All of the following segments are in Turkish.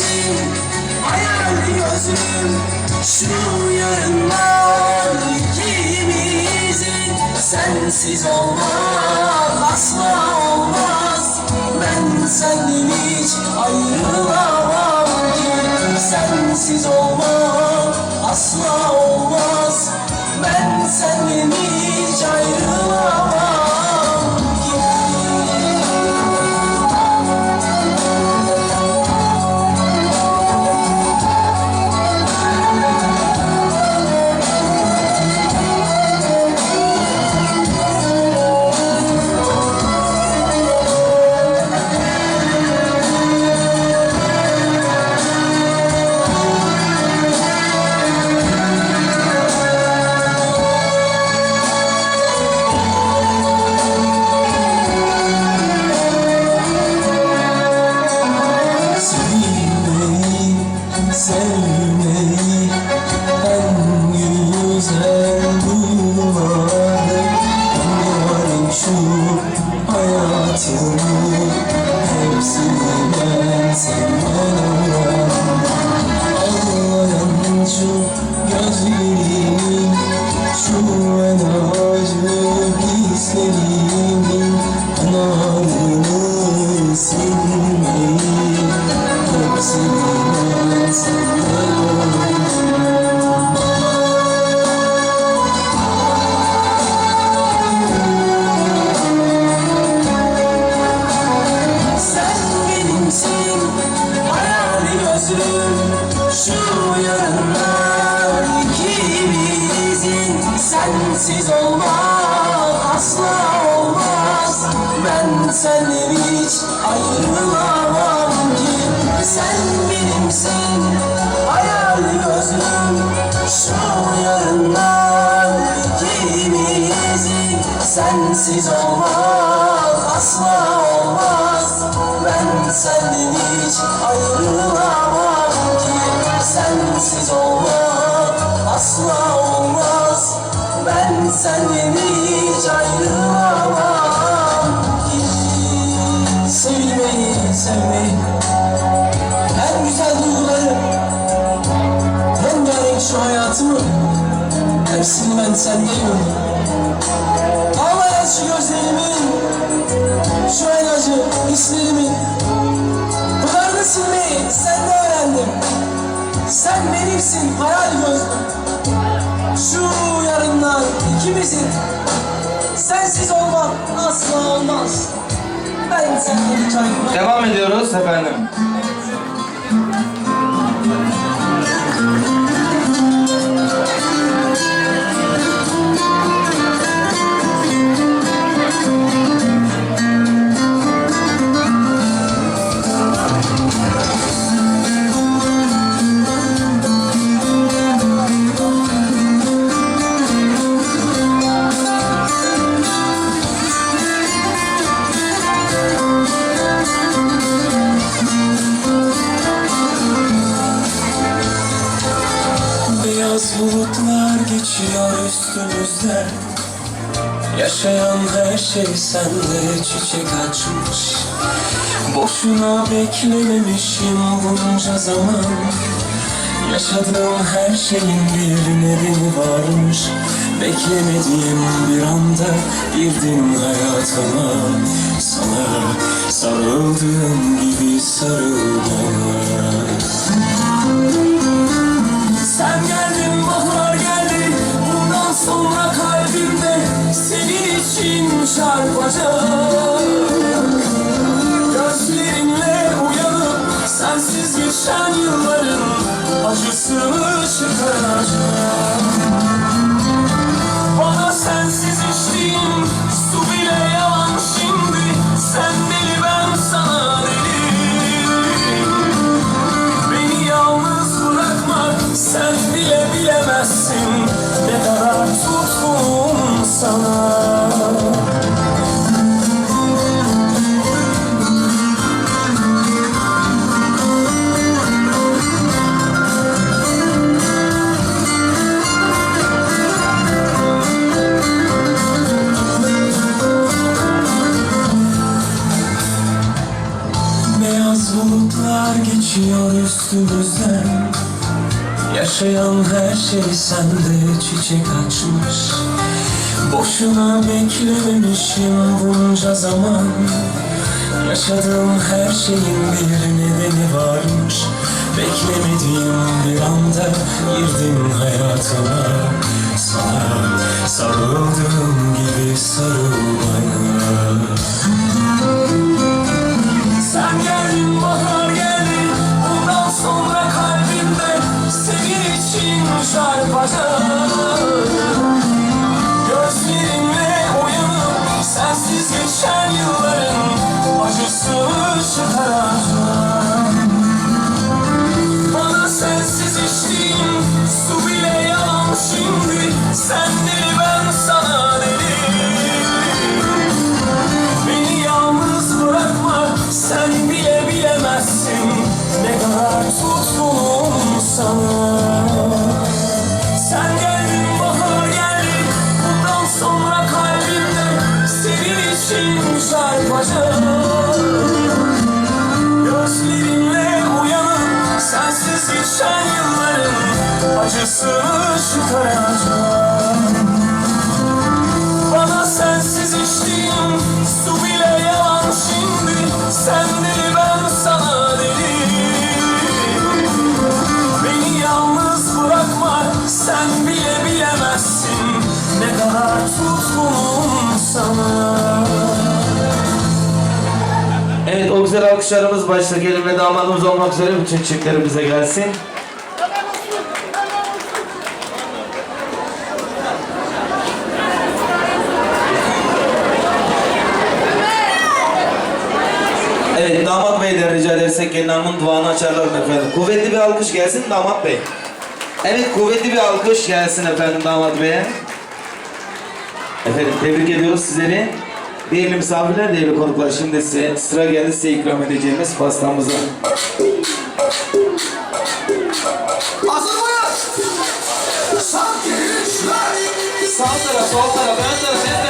sensin Hayal gözüm Şu yarınlar ikimizin Sensiz olmaz Asla olmaz. Ben senden hiç ayrılamam ki. Sensiz olmaz Asla olmaz. Ben senden hiç Sen sendeyim Tamam şu gözlerimin Şu en acı hislerimin Bunlarını silmeyi sende öğrendim Sen benimsin hayal gözlüm. Şu yarınlar ikimizin Sensiz olmak asla olmaz. Ben senden hiç ayrılmam Devam ediyoruz efendim. Üstümüzden Yaşayan her şey sende çiçek açmış. Boşuna beklememişim bunca zaman. Yaşadığım her şeyin bir nedeni varmış. Beklemediğim bir anda girdin hayatıma. Sana sarıldığım gibi sarıl bana çarpacak Gözlerimle uyanıp Sensiz geçen yılların Acısını çıkaracak Bana sensiz içtiğim Su bile yalan şimdi Sen deli ben sana deli Beni yalnız bırakma Sen bile bilemezsin. Ne kadar tutkum sana Yaşayan her şey sende çiçek açmış. Boşuna beklememişim bunca zaman. Yaşadığım her şeyin bir nedeni varmış. Beklemediğim bir anda girdin hayatıma. Sana sarıldığım gibi sana. Sen geldin bahar geldi Bundan sonra kalbimde Senin için çarpacak Gözlerimle uyanıp Sensiz geçen yılların Acısını çıkaracağım güzel alkışlarımız başta gelin ve damadımız olmak üzere bütün çiftlerimize gelsin. Evet damat beyden rica edersek gelin hanımın duanı açarlar mı efendim? Kuvvetli bir alkış gelsin damat bey. Evet kuvvetli bir alkış gelsin efendim damat beye. Efendim tebrik ediyoruz sizleri. Değerli misafirler, değerli konuklar şimdi size sıra geldi size ikram edeceğimiz mıyız? Sanki üçler Sağ taraf, sol taraf, ön taraf, hep beraber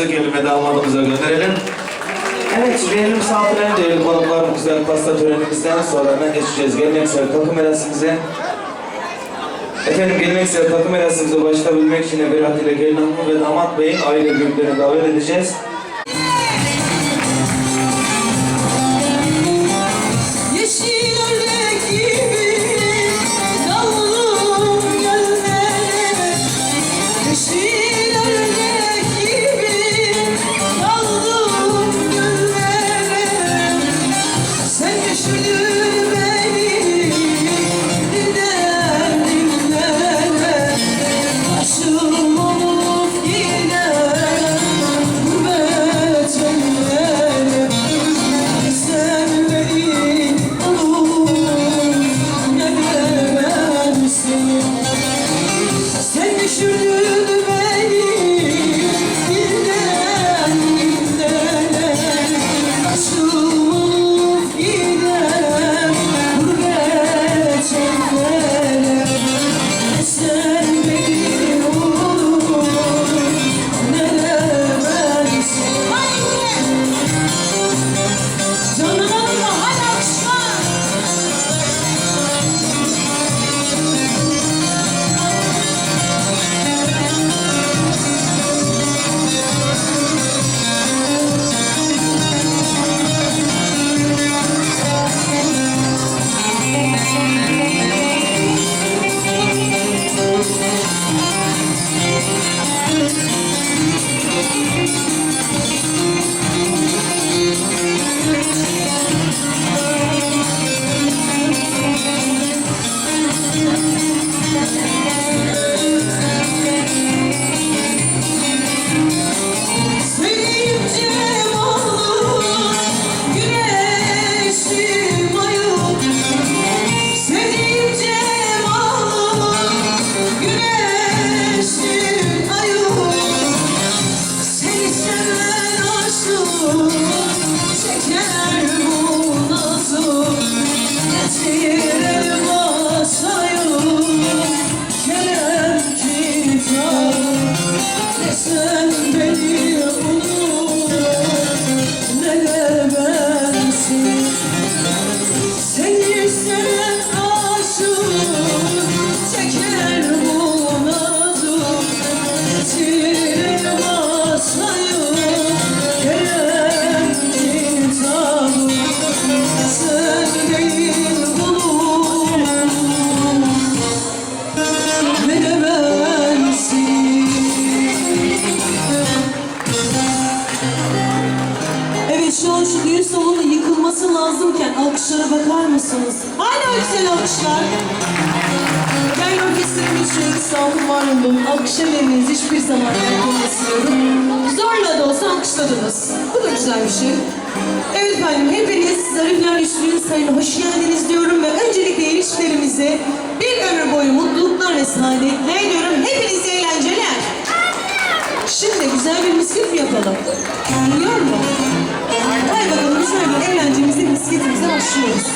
güzel alkışlarımızı gelin ve damadımıza gönderelim. Evet, yürüyelim misafirlerin değerli konuklar bu güzel pasta törenimizden sonra hemen geçeceğiz geleneksel takım merasimimize. Efendim geleneksel takım merasimimize başlayabilmek için Berat ile Gelin Hanım ve Damat Bey'in aile büyüklerini davet edeceğiz. Alkışlara bakar mısınız? Hala güzel alkışlar. Ben orkestrimi şöyle sağ olun var olun. Alkışa vermenizi hiçbir zaman yapılmasıyorum. Zorla da olsa alkışladınız. Bu da güzel bir şey. Evet efendim hepiniz Zarifler Üçlü'nün sayına hoş geldiniz diyorum ve öncelikle ilişkilerimize bir ömür boyu mutluluklar ve saadetler diliyorum. Hepinize eğlenceler. Şimdi güzel bir misket mi yapalım? Biliyor mu? Hadi bakalım bir eğlencemize, misketimize başlıyoruz.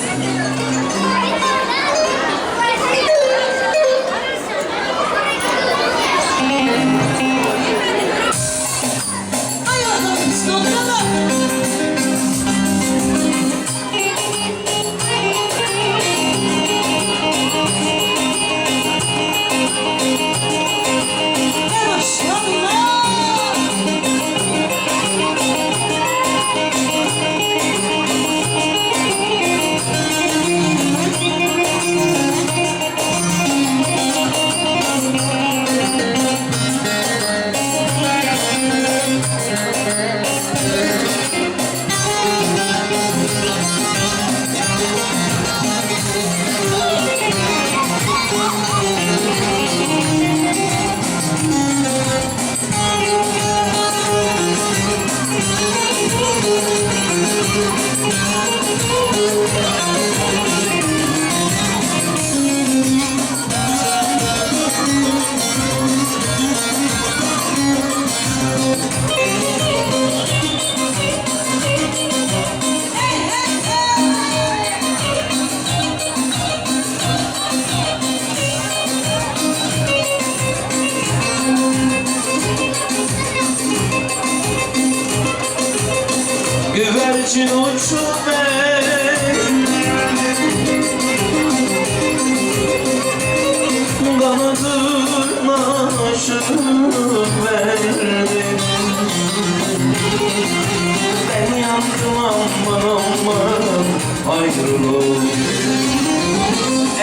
ayrılık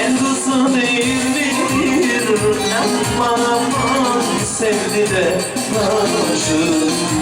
En kısa değildir Aman sevdi de aşık